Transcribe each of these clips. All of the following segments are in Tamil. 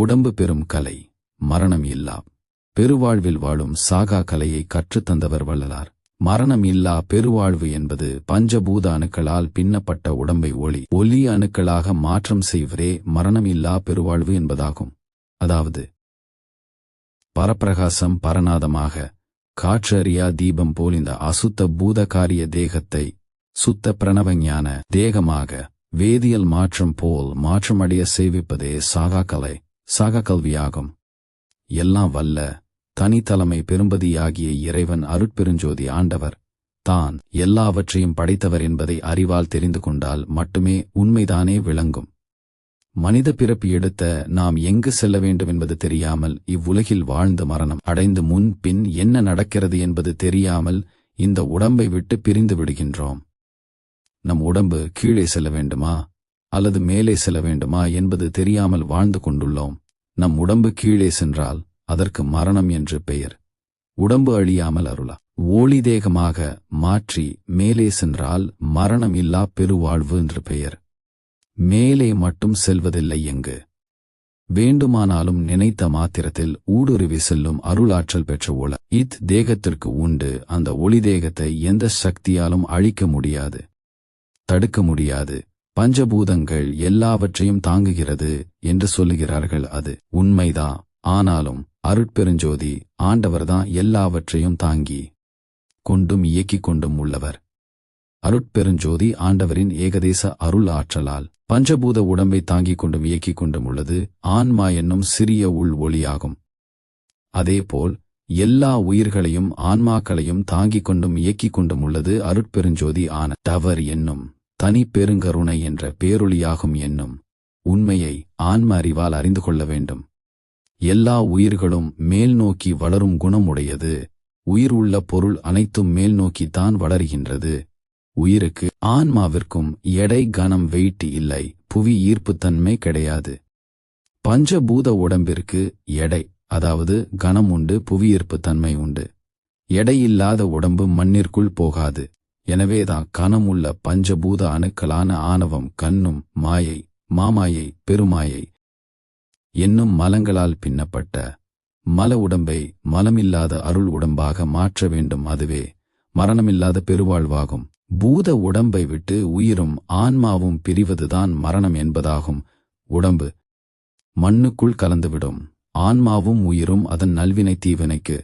உடம்பு பெறும் கலை மரணம் இல்லா. பெருவாழ்வில் வாழும் சாகா கலையை கற்றுத்தந்தவர் வள்ளலார். மரணம் இல்லா பெருவாழ்வு என்பது பஞ்சபூத அணுக்களால் பின்னப்பட்ட உடம்பை ஒளி ஒலி அணுக்களாக மாற்றம் செய்வதே மரணம் இல்லா பெருவாழ்வு என்பதாகும். அதாவது பரப்பிரகாசம் பரநாதமாக காற்றறியா தீபம் போல் இந்த அசுத்த பூதகாரிய தேகத்தை சுத்த பிரணவஞான தேகமாக வேதியியல் மாற்றம் போல் மாற்றமடைய சேவிப்பதே சாகா கலை. சக கல்வியாகும் எல்லாம் வல்ல தனித்தலைமை பெரும்பதியாகிய இறைவன் அருட்பெருஞ்சோதி ஆண்டவர். தான் எல்லாவற்றையும் படைத்தவர் என்பதை அறிவால் தெரிந்து கொண்டால் மட்டுமே உண்மைதானே விளங்கும். மனித பிறப்பு எடுத்த நாம் எங்கு செல்ல வேண்டும் என்பது தெரியாமல் இவ்வுலகில் வாழ்ந்து மரணம் அடைந்து முன் பின் என்ன நடக்கிறது என்பது தெரியாமல் இந்த உடம்பை விட்டு பிரிந்து விடுகின்றோம். நம் உடம்பு கீழே செல்ல வேண்டுமா? அல்லது மேலே செல்ல வேண்டுமா என்பது தெரியாமல் வாழ்ந்து கொண்டுள்ளோம். நம் உடம்பு கீழே சென்றால் அதற்கு மரணம் என்று பெயர். உடம்பு அழியாமல் அருளா. ஓளி தேகமாக மாற்றி மேலே சென்றால் மரணம் இல்லா பெருவாழ்வு என்று பெயர். மேலே மட்டும் செல்வதில்லை எங்கு? வேண்டுமானாலும் நினைத்த மாத்திரத்தில் ஊடுருவி செல்லும் அருளாற்றல் பெற்ற ஒள. இத் தேகத்திற்கு உண்டு. அந்த ஒளி தேகத்தை எந்த சக்தியாலும் அழிக்க முடியாது. தடுக்க முடியாது. பஞ்சபூதங்கள் எல்லாவற்றையும் தாங்குகிறது என்று சொல்லுகிறார்கள் அது உண்மைதான் ஆனாலும் அருட்பெருஞ்சோதி ஆண்டவர்தான் எல்லாவற்றையும் தாங்கி கொண்டும் இயக்கிக் கொண்டும் உள்ளவர். அருட்பெருஞ்சோதி ஆண்டவரின் ஏகதேச அருள் ஆற்றலால் பஞ்சபூத உடம்பை தாங்கிக் கொண்டும் இயக்கிக் கொண்டும் உள்ளது. ஆன்மா என்னும் சிறிய உள் ஒளியாகும். அதேபோல் எல்லா உயிர்களையும் ஆன்மாக்களையும் தாங்கிக் கொண்டும் இயக்கிக் கொண்டும் உள்ளது அருட்பெருஞ்சோதி ஆன டவர் என்னும் தனி பெருங்கருணை என்ற பேரொளியாகும் என்னும் உண்மையை ஆன்ம அறிவால் அறிந்து கொள்ள வேண்டும். எல்லா உயிர்களும் மேல் நோக்கி வளரும் குணமுடையது. உயிர் உள்ள பொருள் அனைத்தும் மேல் நோக்கித்தான் வளர்கின்றது. உயிருக்கு ஆன்மாவிற்கும் எடை கனம் வெயிட் இல்லை. புவி ஈர்ப்புத்தன்மை கிடையாது. பஞ்சபூத உடம்பிற்கு எடை அதாவது கனம் உண்டு புவியீர்ப்புத்தன்மை உண்டு. எடையில்லாத உடம்பு மண்ணிற்குள் போகாது. எனவேதான் கனமுள்ள பஞ்சபூத அணுக்களான ஆணவம் கண்ணும் மாயை மாமாயை பெருமாயை என்னும் மலங்களால் பின்னப்பட்ட மல உடம்பை மலமில்லாத அருள் உடம்பாக மாற்ற வேண்டும் அதுவே மரணமில்லாத பெருவாழ்வாகும். பூத உடம்பை விட்டு உயிரும் ஆன்மாவும் பிரிவதுதான் மரணம் என்பதாகும். உடம்பு மண்ணுக்குள் கலந்துவிடும். ஆன்மாவும் உயிரும் அதன் நல்வினை தீவினைக்கு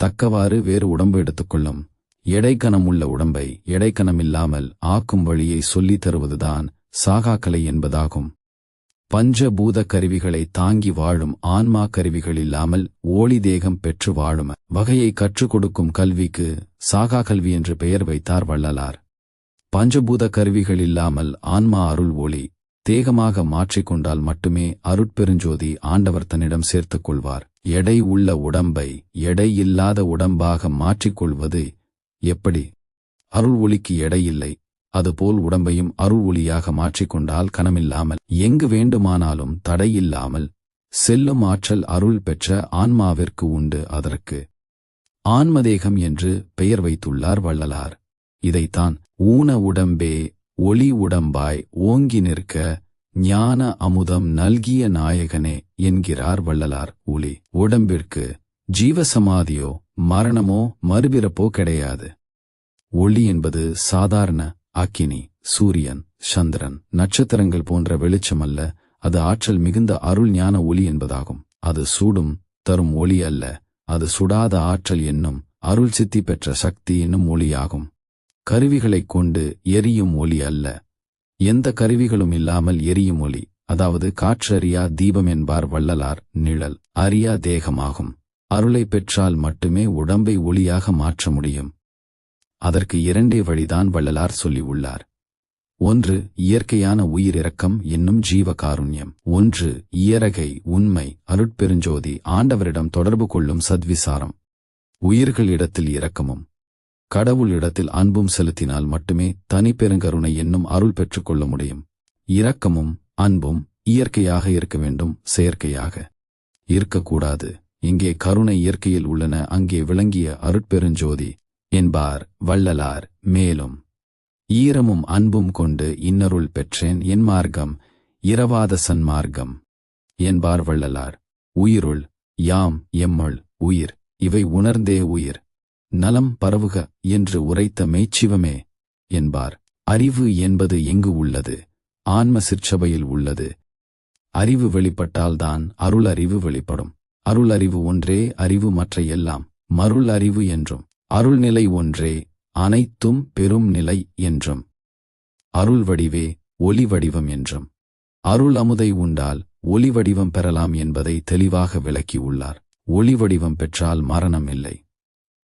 தக்கவாறு வேறு உடம்பு எடுத்துக்கொள்ளும். எடைக்கணம் உள்ள உடம்பை எடைக்கணம் இல்லாமல் ஆக்கும் வழியை சொல்லித் தருவதுதான் சாகாக்கலை என்பதாகும். பஞ்சபூத கருவிகளை தாங்கி வாழும் ஆன்மா கருவிகள் இல்லாமல் ஓளி தேகம் பெற்று வாழும் வகையை கற்றுக் கொடுக்கும் கல்விக்கு சாகா கல்வி என்று பெயர் வைத்தார் வள்ளலார். பஞ்சபூத கருவிகள் இல்லாமல் ஆன்மா அருள் ஒளி தேகமாக மாற்றிக்கொண்டால் மட்டுமே அருட்பெருஞ்சோதி ஆண்டவர் தன்னிடம் சேர்த்துக் கொள்வார். எடை உள்ள உடம்பை எடை இல்லாத உடம்பாக மாற்றிக்கொள்வது எப்படி? அருள் ஒளிக்கு எடை இல்லை. அதுபோல் உடம்பையும் அருள் ஒளியாக மாற்றிக்கொண்டால் கனமில்லாமல் எங்கு வேண்டுமானாலும் தடையில்லாமல் செல்லும் ஆற்றல் அருள் பெற்ற ஆன்மாவிற்கு உண்டு அதற்கு. ஆன்மதேகம் என்று பெயர் வைத்துள்ளார் வள்ளலார். இதைத்தான் ஊன உடம்பே ஒளி உடம்பாய் ஓங்கி நிற்க ஞான அமுதம் நல்கிய நாயகனே என்கிறார் வள்ளலார். ஒளி உடம்பிற்கு ஜீவசமாதியோ மரணமோ மறுபிறப்போ கிடையாது. ஒளி என்பது சாதாரண அக்கினி சூரியன் சந்திரன் நட்சத்திரங்கள் போன்ற வெளிச்சம் அல்ல அது ஆற்றல் மிகுந்த அருள் ஞான ஒளி என்பதாகும். அது சூடும் தரும் ஒளி அல்ல அது சுடாத ஆற்றல் என்னும் அருள் சித்தி பெற்ற சக்தி என்னும் ஒளியாகும். கருவிகளைக் கொண்டு எரியும் ஒளி அல்ல. எந்த கருவிகளும் இல்லாமல் எரியும் ஒளி அதாவது காற்றறியா தீபம் என்பார் வள்ளலார் நிழல் அறியா தேகமாகும். அருளை பெற்றால் மட்டுமே உடம்பை ஒளியாக மாற்ற முடியும். அதற்கு இரண்டே வழிதான் வள்ளலார் சொல்லி உள்ளார். ஒன்று இயற்கையான உயிரிறக்கம் என்னும் ஜீவ காருண்யம் ஒன்று இயறகை உண்மை அருட்பெருஞ்சோதி ஆண்டவரிடம் தொடர்பு கொள்ளும் சத்விசாரம். உயிர்களிடத்தில் இரக்கமும். கடவுள் இடத்தில் அன்பும் செலுத்தினால் மட்டுமே தனிப்பெருங்கருணை என்னும் அருள் பெற்றுக்கொள்ள முடியும். இரக்கமும் அன்பும் இயற்கையாக இருக்க வேண்டும் செயற்கையாக. இருக்கக்கூடாது. இங்கே கருணை இயற்கையில் உள்ளன அங்கே விளங்கிய அருட்பெருஞ்சோதி என்பார் வள்ளலார். மேலும் ஈரமும் அன்பும் கொண்டு இன்னருள் பெற்றேன் என் மார்க்கம் இரவாத சன்மார்க்கம் என்பார் வள்ளலார். உயிருள் யாம் எம்மள் உயிர் இவை உணர்ந்தே உயிர் நலம் பரவுக என்று உரைத்த மெய்ச்சிவமே என்பார். அறிவு என்பது எங்கு உள்ளது? ஆன்ம சிற்சபையில் உள்ளது. அறிவு வெளிப்பட்டால்தான் அருள் அறிவு வெளிப்படும். அருள் அறிவு ஒன்றே அறிவு மற்ற எல்லாம். மருள் அறிவு என்றும் அருள்நிலை ஒன்றே அனைத்தும் பெரும் நிலை என்றும். அருள் வடிவே ஒளி வடிவம் என்றும். அருள் அமுதை உண்டால் ஒளி வடிவம் பெறலாம் என்பதை தெளிவாக விளக்கியுள்ளார் ஒளி வடிவம் பெற்றால் மரணம் இல்லை.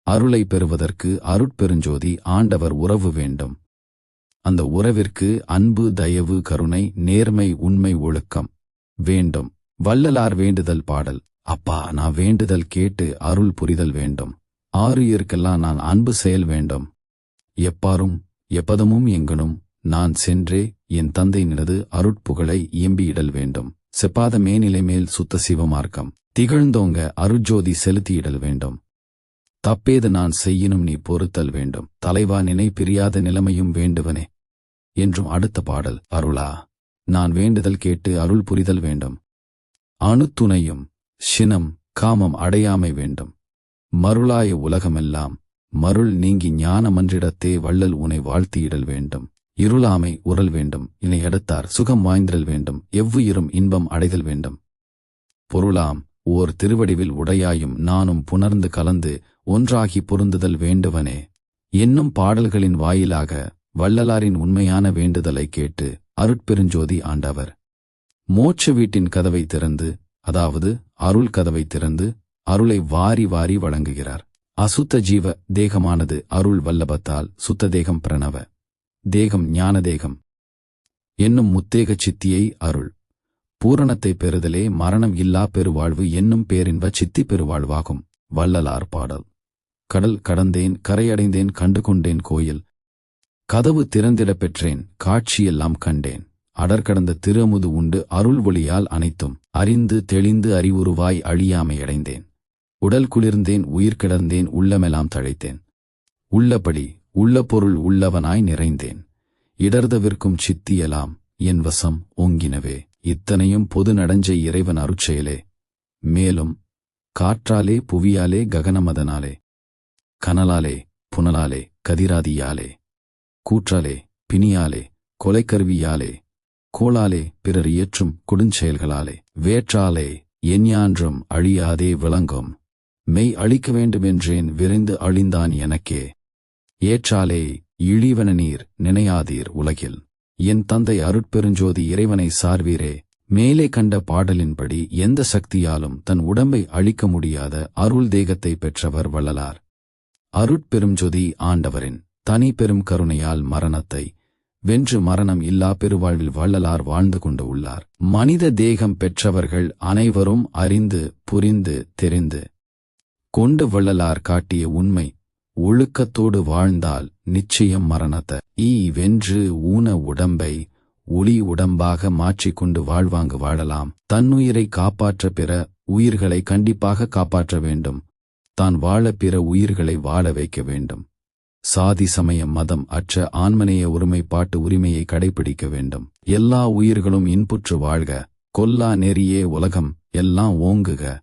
அருளை பெறுவதற்கு அருட்பெருஞ்சோதி ஆண்டவர் உறவு வேண்டும். அந்த உறவிற்கு அன்பு தயவு கருணை நேர்மை உண்மை ஒழுக்கம் வேண்டும். வள்ளலார் வேண்டுதல் பாடல். அப்பா நான் வேண்டுதல் கேட்டு அருள் புரிதல் வேண்டும். ஆரியருக்கெல்லாம் நான் அன்பு செயல் வேண்டும். எப்பாரும் எப்பதமும் எங்கனும் நான் சென்றே என் தந்தை நினது அருட்புகழை இயம்பியிடல் வேண்டும். செப்பாத மேனிலை மேல் சுத்த சிவமார்க்கம். திகழ்ந்தோங்க அருட்ஜோதி செலுத்தியிடல் வேண்டும். தப்பேது நான் செய்யினும் நீ பொறுத்தல் வேண்டும். தலைவா நினை பிரியாத நிலைமையும் வேண்டுவனே. என்றும் அடுத்த பாடல் அருளா. நான் வேண்டுதல் கேட்டு அருள் புரிதல் வேண்டும். அணுத்துணையும் சினம் காமம் அடையாமை வேண்டும். மருளாய உலகமெல்லாம் மருள் நீங்கி ஞானமன்றிடத்தே வள்ளல் உனை வாழ்த்தியிடல் வேண்டும். இருளாமை உறல் வேண்டும். இனை அடுத்தார் சுகம் வாய்ந்திடல் வேண்டும். எவ்வுயிரும் இன்பம் அடைதல் வேண்டும். பொருளாம் ஓர் திருவடிவில் உடையாயும் நானும் புணர்ந்து கலந்து ஒன்றாகி பொருந்துதல் வேண்டுவனே. என்னும் பாடல்களின் வாயிலாக வள்ளலாரின் உண்மையான வேண்டுதலை கேட்டு அருட்பெருஞ்சோதி ஆண்டவர். மோட்ச வீட்டின் கதவை திறந்து அதாவது அருள் கதவை திறந்து அருளை வாரி வாரி வழங்குகிறார். அசுத்த ஜீவ தேகமானது அருள் வல்லபத்தால் சுத்த தேகம் பிரணவ. தேகம் ஞான தேகம். என்னும் முத்தேக சித்தியை அருள். பூரணத்தை பெறுதலே மரணம் இல்லா பெருவாழ்வு என்னும் பேரின்ப சித்தி பெருவாழ்வாகும். வள்ளலார் பாடல். கடல் கடந்தேன் கரையடைந்தேன் கண்டு கொண்டேன் கோயில். கதவு திறந்திடப் பெற்றேன் காட்சியெல்லாம் கண்டேன். அடர்கடந்த திருமுது உண்டு அருள் ஒளியால் அனைத்தும். அறிந்து தெளிந்து அறிவுருவாய் அழியாமையடைந்தேன். உடல் குளிர்ந்தேன் உயிர் கிடந்தேன் உள்ளமெல்லாம் தழைத்தேன். உள்ளபடி உள்ள பொருள் உள்ளவனாய் நிறைந்தேன். இடர்தவிற்கும் சித்தியலாம் என் வசம் ஓங்கினவே. இத்தனையும் பொது நடஞ்ச இறைவன் அருட்செயலே. மேலும் காற்றாலே புவியாலே ககனமதனாலே. கனலாலே புனலாலே கதிராதியாலே. கூற்றாலே பிணியாலே கொலைக்கருவியாலே. கோளாலே பிறர் இயற்றும் கொடுஞ்செயல்களாலே. வேற்றாலே எஞ்ஞான்றும் அழியாதே விளங்கும். மெய் அழிக்க வேண்டுமென்றேன் விரைந்து அழிந்தான் எனக்கே. ஏற்றாலே இழிவன நீர் நினையாதீர் உலகில். என் தந்தை அருட்பெருஞ்சோதி இறைவனை சார்வீரே. மேலே கண்ட பாடலின்படி எந்த சக்தியாலும் தன் உடம்பை அழிக்க முடியாத அருள் தேகத்தை பெற்றவர் வள்ளலார். அருட்பெருஞ்சோதி ஆண்டவரின் தனி பெரும் கருணையால் மரணத்தை வென்று மரணம் இல்லா பெருவாழ்வில் வள்ளலார் வாழ்ந்து கொண்டு உள்ளார். மனித தேகம் பெற்றவர்கள் அனைவரும் அறிந்து புரிந்து தெரிந்து கொண்டு வள்ளலார் காட்டிய உண்மை ஒழுக்கத்தோடு வாழ்ந்தால் நிச்சயம் மரணத்தை. ஈ வென்று ஊன உடம்பை ஒளி உடம்பாக மாற்றிக்கொண்டு வாழ்வாங்கு வாழலாம். தன்னுயிரை காப்பாற்ற பிற உயிர்களை கண்டிப்பாக காப்பாற்ற வேண்டும். தான் வாழ பிற உயிர்களை வாழ வைக்க வேண்டும். சாதி சமய மதம் அற்ற ஆன்மநேய ஒருமைப்பாட்டு உரிமையை கடைபிடிக்க வேண்டும். எல்லா உயிர்களும் இன்புற்று வாழ்க. கொல்லா நெறியே உலகம். எல்லாம் ஓங்குக.